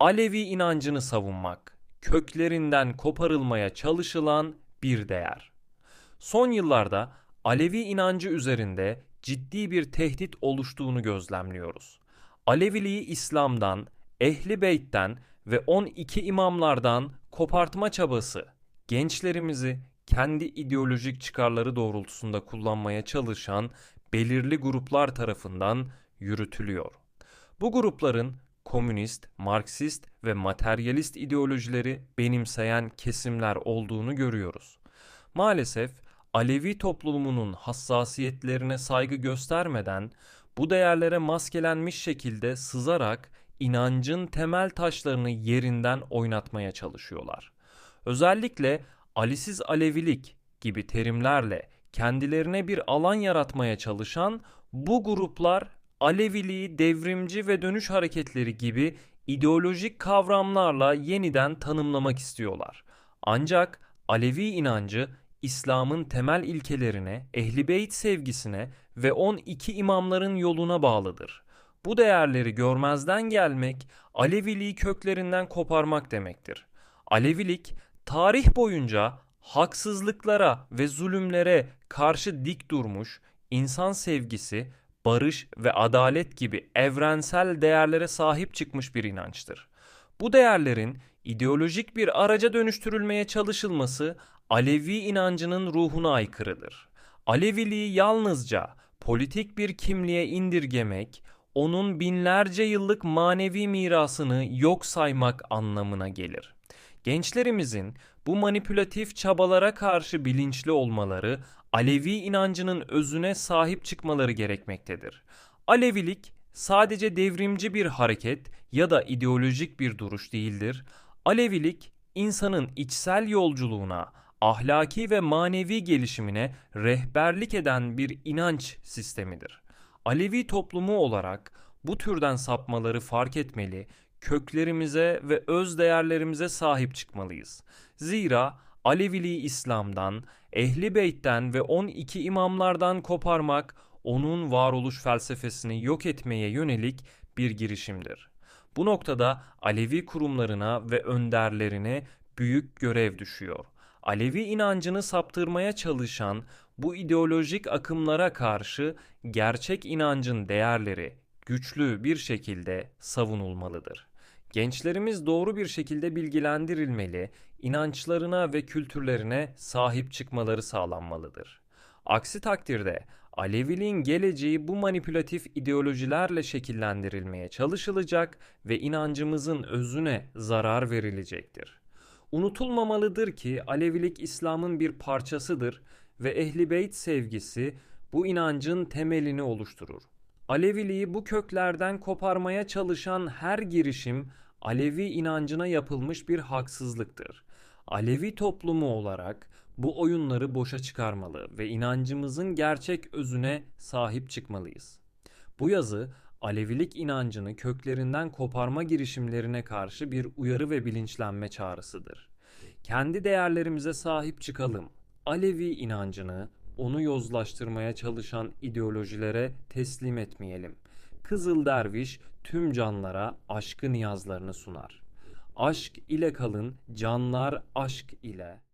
Alevi inancını savunmak, köklerinden koparılmaya çalışılan bir değer. Son yıllarda Alevi inancı üzerinde ciddi bir tehdit oluştuğunu gözlemliyoruz. Aleviliği İslam'dan, Ehli Beyt'ten ve 12 imamlardan kopartma çabası gençlerimizi kendi ideolojik çıkarları doğrultusunda kullanmaya çalışan belirli gruplar tarafından yürütülüyor. Bu grupların komünist, marksist ve materyalist ideolojileri benimseyen kesimler olduğunu görüyoruz. Maalesef Alevi toplumunun hassasiyetlerine saygı göstermeden bu değerlere maskelenmiş şekilde sızarak inancın temel taşlarını yerinden oynatmaya çalışıyorlar. Özellikle Alisiz Alevilik gibi terimlerle kendilerine bir alan yaratmaya çalışan bu gruplar Aleviliği devrimci ve dönüş hareketleri gibi ideolojik kavramlarla yeniden tanımlamak istiyorlar. Ancak Alevi inancı İslam'ın temel ilkelerine, ehli beyt sevgisine ve 12 imamların yoluna bağlıdır. Bu değerleri görmezden gelmek, Aleviliği köklerinden koparmak demektir. Alevilik, tarih boyunca haksızlıklara ve zulümlere karşı dik durmuş, insan sevgisi, barış ve adalet gibi evrensel değerlere sahip çıkmış bir inançtır. Bu değerlerin ideolojik bir araca dönüştürülmeye çalışılması Alevi inancının ruhuna aykırıdır. Aleviliği yalnızca politik bir kimliğe indirgemek, onun binlerce yıllık manevi mirasını yok saymak anlamına gelir. Gençlerimizin bu manipülatif çabalara karşı bilinçli olmaları, Alevi inancının özüne sahip çıkmaları gerekmektedir. Alevilik sadece devrimci bir hareket ya da ideolojik bir duruş değildir. Alevilik insanın içsel yolculuğuna, ahlaki ve manevi gelişimine rehberlik eden bir inanç sistemidir. Alevi toplumu olarak bu türden sapmaları fark etmeli, köklerimize ve öz değerlerimize sahip çıkmalıyız. Zira Aleviliği İslam'dan, Ehli Beyt'ten ve 12 imamlardan koparmak onun varoluş felsefesini yok etmeye yönelik bir girişimdir. Bu noktada Alevi kurumlarına ve önderlerine büyük görev düşüyor. Alevi inancını saptırmaya çalışan bu ideolojik akımlara karşı gerçek inancın değerleri güçlü bir şekilde savunulmalıdır. Gençlerimiz doğru bir şekilde bilgilendirilmeli, inançlarına ve kültürlerine sahip çıkmaları sağlanmalıdır. Aksi takdirde Aleviliğin geleceği bu manipülatif ideolojilerle şekillendirilmeye çalışılacak ve inancımızın özüne zarar verilecektir. Unutulmamalıdır ki Alevilik İslam'ın bir parçasıdır ve Ehli Beyt sevgisi bu inancın temelini oluşturur. Aleviliği bu köklerden koparmaya çalışan her girişim Alevi inancına yapılmış bir haksızlıktır. Alevi toplumu olarak bu oyunları boşa çıkarmalı ve inancımızın gerçek özüne sahip çıkmalıyız. Bu yazı Alevilik inancını köklerinden koparma girişimlerine karşı bir uyarı ve bilinçlenme çağrısıdır. Kendi değerlerimize sahip çıkalım. Alevi inancını onu yozlaştırmaya çalışan ideolojilere teslim etmeyelim. Kızıl Derviş tüm canlara aşkı niyazlarını sunar. Aşk ile kalın, canlar aşk ile.